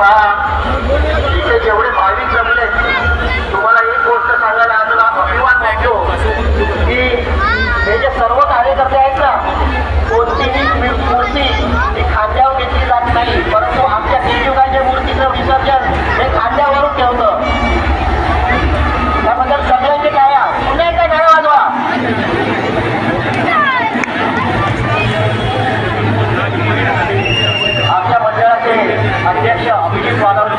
पहा. इथे जेवढे भाविक जमले तुम्हाला एक गोष्ट सांगायला आम्हाला अभिमान वाटतो की हे जे सर्व कार्यकर्ते आहेत ना कोणतीही कोणती ही खांद्यावर घेतली जात नाही. বাদাম